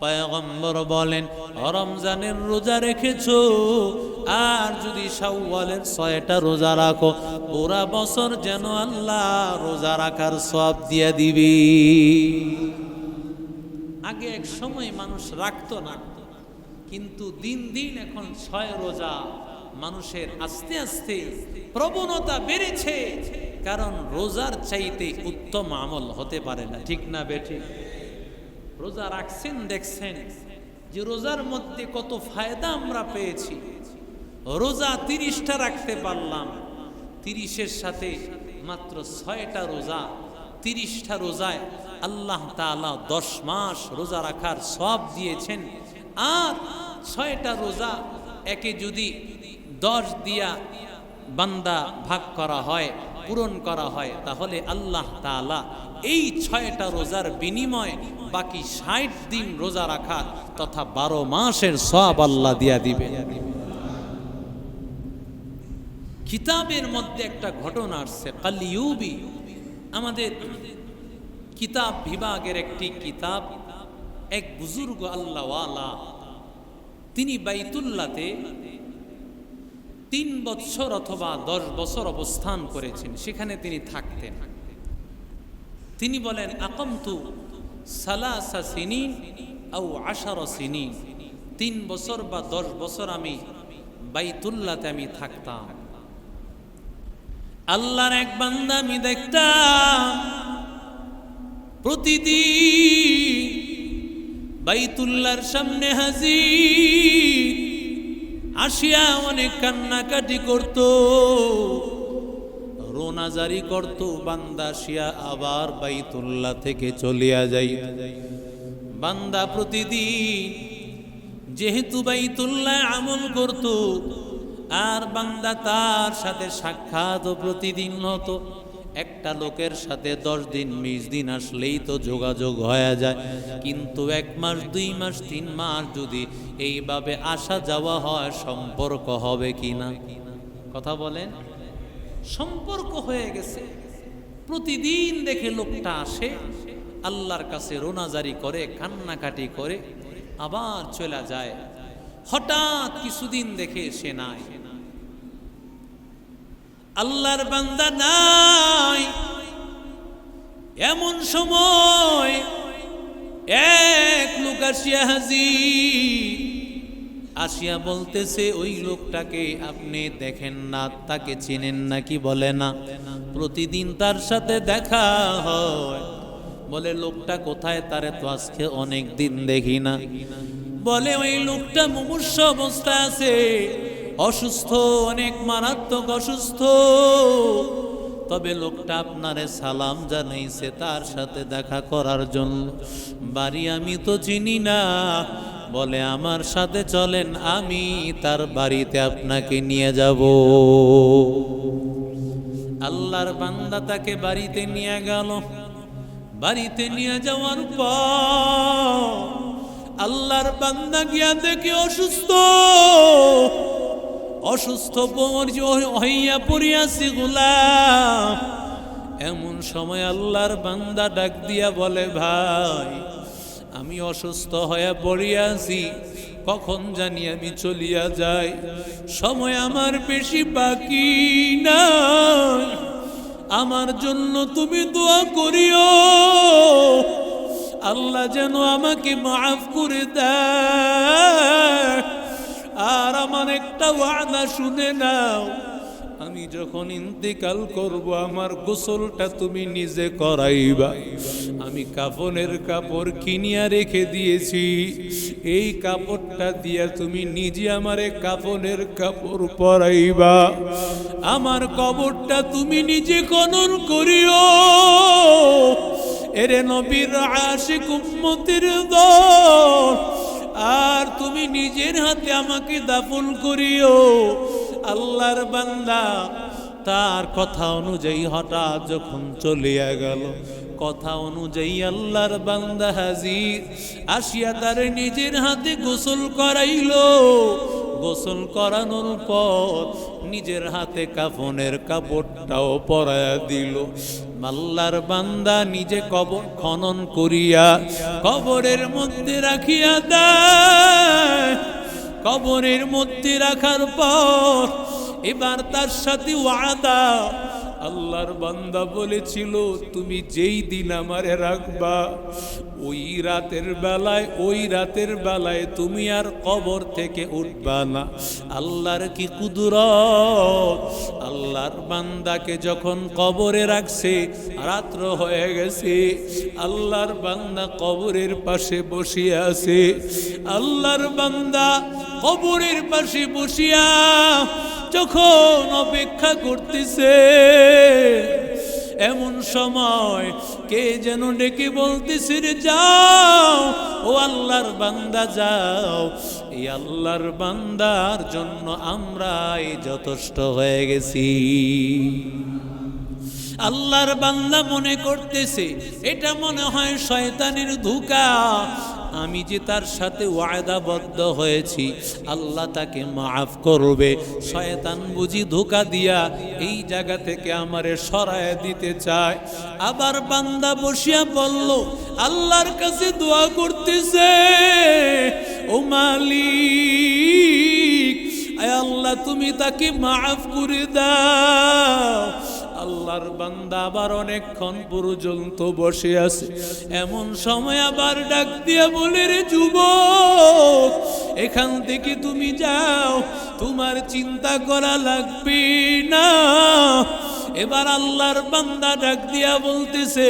পয়গম্বর বলেন, রমজানের রোজা রেখেছো? আর যদি শাওয়ালের ছয়টা রোজা রাখো, পুরা বছর যেন আল্লাহ রোজা রাখার সব দিয়ে দিবি। আগে এক সময় মানুষ রাখতো না, কিন্তু দিন দিন এখন ছয় রোজা মানুষের আস্তে আস্তে প্রবণতা বেড়েছে, কারণ রোজার চাইতে উত্তম আমল হতে পারে না, ঠিক না বেঠে রোজা রাখছেন, দেখছেন যে রোজার মধ্যে কত ফায়দা আমরা পেয়েছি। রোজা তিরিশটা রাখতে পারলাম, তিরিশের সাথে মাত্র ছয়টা রোজা, তিরিশটা রোজায় আল্লাহ তাআলা দশ মাস রোজা রাখার সব দিয়েছেন। আর ছয়টা রোজা একে যদি দশ দিয়া বান্দা ভাগ করা হয় পূরণ করা হয়, তাহলে আল্লাহ তাআলা এই ছয়টা রোজার বিনিময়ে বাকি ষাট দিন রোজা রাখা তথা বারো মাসের সব আল্লাহ দিয়া দিবে কিতাবের মধ্যে একটা ঘটনা আসছে কালিউবি আমাদের কিতাব বিভাগের একটি কিতাব, এক বুজুর্গ আল্লাহওয়ালা, তিনি বাইতুল্লাতে তিন বছর অথবা দশ বছর অবস্থান করেছেন, সেখানে তিনি থাকতেন। তিনি বলেন, আকমতু সালাসা সিনি আউ আশার সিনি তিন বছর বা দশ বছর আমি বাইতুল্লাতে আমি থাকতাম। আল্লাহর এক বান্দা আমি দেখতাম। প্রতিদিন বাইতুল্লার সামনে হাজির। আসিয়া অনেক কান্নাকাটি করত। রোনাজারি করত, বান্দা আসিয়া আবার বাইতুল্লাহ থেকে চলিয়া যাই বান্দা প্রতিদিন যেহেতু বাইতুল্লাহ আমল করত, আর বান্দা তার সাথে সাক্ষাৎ প্রতিদিন হতো। একটা লোকের সাথে দশ দিন, বিশ দিন আসলেই তো যোগাযোগ হয়ে যায়। কিন্তু এক মাস, দুই মাস, তিন মাস যদি এইভাবে আসা যাওয়া হয়, সম্পর্ক হবে কি না? কথা বলেন। সম্পর্ক হয়ে গেছে। প্রতিদিন দেখে লোকটা আসে, আল্লাহর কাছে রোনাজারি করে, কান্নাকাটি করে, আবার চলে যায়। হঠাৎ কিছুদিন দেখে সে নাই। আল্লাহর বান্দা নাই। এমন সময় এক লোক আসিয়া হাজি আসিয়া বলতেছে, ওই লোকটাকে আপনি দেখেন না, তাকে চিনেন নাকি বলে না? প্রতিদিন তার সাথে দেখা হয়। বলে, লোকটা কোথায়? তারে তো আজকে অনেক দিন দেখি না। বলে, ওই লোকটা মুমূর্ষ অবস্থা আছে। অসুস্থ, অনেক মারাত্মক অসুস্থ। তবে লোকটা আপনারে সালাম জানাইছে তার সাথে দেখা করার জন্য। বাড়ি আমি তো চিনি না, বলে আমার সাথে চলেন, আমি তার বাড়িতে আপনাকে নিয়ে যাব। আল্লাহর বান্দা তাকে বাড়িতে নিয়ে গেল। বাড়িতে নিয়ে যাওয়ার পর আল্লাহর বান্দা গিয়া দেখে অসুস্থ। অসুস্থ হইয়া পড়িয়াছি, গোলাম। এমন সময় আল্লাহর বান্দা ডাক দিয়া বলে, ভাই, আমি অসুস্থ হয়ে পড়িয়াছি, কখন জানি আমি চলিয়া যাই? সময় আমার বেশি বাকি নাই। আমার জন্য তুমি দোয়া করিও। আল্লাহ যেন আমাকে মাফ করে দেয়। আর আমার একটা ওয়াদা শুনে নাও। আমি যখন ইন্তেকাল করব, আমার গোসলটা তুমি নিজে করাইবা। আমি কাফনের কাপড় কিনিয়া রেখে দিয়েছি। এই কাপড়টা দিয়া তুমি নিজে আমারে কাফনের কাপড় পরাইবা। আমার কবরটা তুমি নিজে খনন করিও। এরে নবীর আশিক উম্মতির দল আর তুমি নিজের হাতে আমাকে দাফন করিও। আল্লাহর বান্দা, তার কথা অনুযায়ী হঠাৎ যখন চলিয়া গেল, কথা অনুযায়ী আল্লাহর বান্দা হাজির, আসিয়া তার নিজের হাতে গোসল করাইল। গোসল করানোর পর নিজের হাতে কাফনের কাপড়টাও পরায়া দিল। মাল্লার বান্দা নিজে কবর খনন করিয়া কবরের মধ্যে রাখিয়া দেয়। কবরের মধ্যে রাখার পর এবার তার সাথে ওয়াদা আল্লাহর বান্দা বলেছিল, তুমি যেই দিন আমারে রাখবা, ওই রাতের বেলায়, ওই রাতের বেলায় তুমি আর কবর থেকে উঠবা না। আল্লাহর কি কুদরত? আল্লাহর বান্দাকে যখন কবরে রাখছে, রাত্র হয়ে গেছে, আল্লাহর বান্দা কবরের পাশে বসিয়া আছে। আল্লাহর বান্দা কবরের পাশে বসিয়া যখন অপেক্ষা করতেছে এমন সময় কে যেন ডেকে বলতেছে রে যাও, ও আল্লাহর বান্দা যাও। এই আল্লাহর বান্দার জন্য আমরাই যথেষ্ট হয়ে গেছি। আল্লাহর বান্দা মনে করতেছে, এটা মনে হয় শয়তানের ধোঁকা। আমি যে তার সাথে ওয়াদাবদ্ধ হয়েছি, আল্লাহ তাকে মাফ করবে। শয়তান বুঝি ধোকা দিয়া এই জায়গা থেকে আমারে সরায় দিতে চায়। আবার বান্দা বসিয়া বলল, আল্লাহর কাছে দোয়া করতেছে, ও মালিক, আয় আল্লাহ, তুমি তাকে মাফ করে দাও। আল্লাহর বান্দা আবার অনেকক্ষণ পর্যন্ত বসে আছে। এমন সময় আবার ডাক দিয়া বলে, রে যুবক, এখান থেকে তুমি যাও, তোমার চিন্তা করা লাগবে না। এবার আল্লাহর বান্দা ডাক দিয়া বলতেছে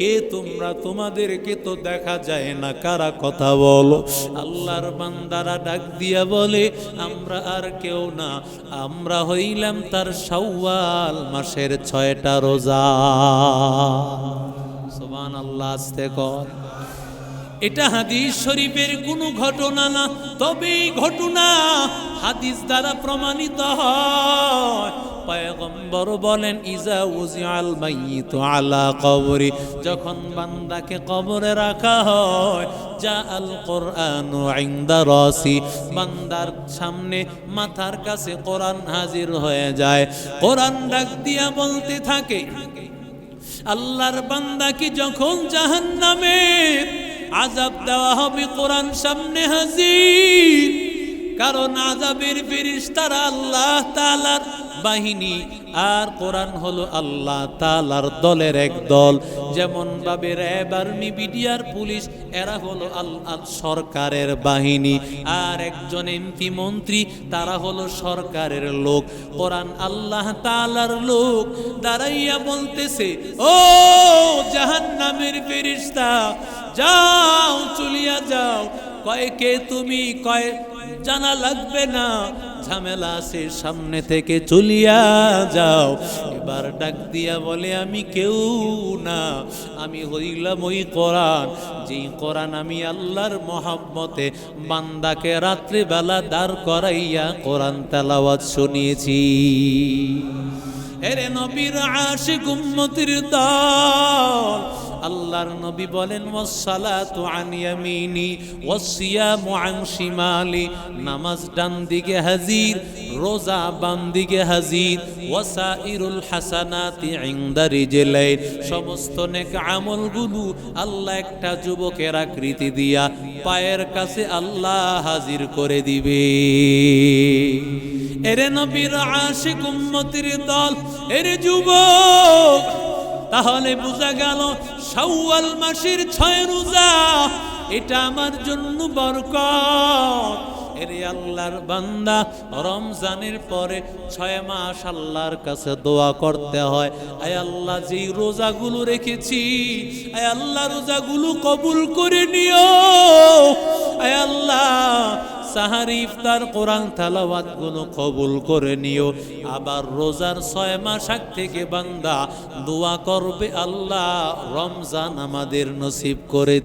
কে তোমরা? তোমাদেরকে তো দেখা যায় না। কারা কথা বলো? আল্লাহর বান্দারা ডাক দিয়া বলে, আমরা আর কেউ না। আমরা হইলাম তার শাওয়াল মাসের ছয়টা রোজা। সোমান আল্লাহ আসতে কর। এটা হাদিস শরীফের কোনো ঘটনা না তবে ঘটনা হাদিস দ্বারা প্রমাণিত হয়। পয়গম্বর বলেন, ইজা উজিআল মাইয়িতু আলা কবরি। যখন বান্দাকে কবরে রাখা হয় যা আল কোরআনু ইনদা রাসি। বান্দার সামনে মাথার কাছে কোরআন হাজির হয়ে যায়। কোরআন ডাক দিয়া বলতে থাকে, আল্লাহর বান্দাকে যখন জাহান্নামের আজাব দেওয়া হবে, কোরআন সামনে হাজির? কারণ আজাবের ফেরেশতারা আল্লাহ তাআলার বাহিনী আর কোরআন হলো আল্লাহ তাআলার দলের এক দল। যেমন ভাবে র্যাব আর্মি বিডিআর পুলিশ, এরা হলো আল্লাহ সরকারের বাহিনী। আর একজন এমপি মন্ত্রী, তারা হলো সরকারের লোক। কোরআন আল্লাহ তালার লোক। দাঁড়াইয়া বলতেছে, ও জাহান্নামের ফেরেশতা, যাও, চলিয়া যাও। কয় কে তুমি? কয়, জানা লাগবে না। ঝামেলা আছে, সামনে থেকে চলিয়া যাও। এবার ডাক দিয়া বলে, আমি কেউ না। আমি হইলাম ওই কোরআন। যেই কোরআন আমি আল্লাহর মহাব্বতে বান্দাকে রাত্রিবেলা দাঁড় করাইয়া কোরআন তেলাওয়াত শুনিয়েছি। এরে নবীর আশিক উম্মতির দল আল্লাহর নবী বলেন, ওয়াসসালাতু আন ইয়ামিনি ওয়াসিয়ামু আন শিমালি। নামাজ ডান দিকে হাজির, রোজা বাম দিকে হাজির। ওয়াসাইরুল হাসানাতি ইনদা রিজলাইন। সমস্ত নেক আমলগুলো আল্লাহ একটা যুবকের আকৃতি দিয়া পায়ের কাছে আল্লাহ হাজির করে দিবে। এরে নবীর আশিক উম্মতির দল, এরে যুবক, তাহলে বোঝা গেল শাওয়াল মাসের ছয় রোজা, এটা আমার জন্য বরকত। এরে আল্লাহর বান্দা, রমজানের পরে ছয় মাস আল্লাহর কাছে দোয়া করতে হয়। আয় আল্লাহ, যেই রোজাগুলো রেখেছি, আয় আল্লাহ, রোজাগুলো কবুল করে নিও। আয় আল্লাহ সাহারি ইফতার কোরআন তালাওয়াতগুলো কবুল করে নিও। আবার রোজার ছয় মাস আগ থেকে বান্দা দোয়া করবে, আল্লাহ রমজান আমাদের নসিব করে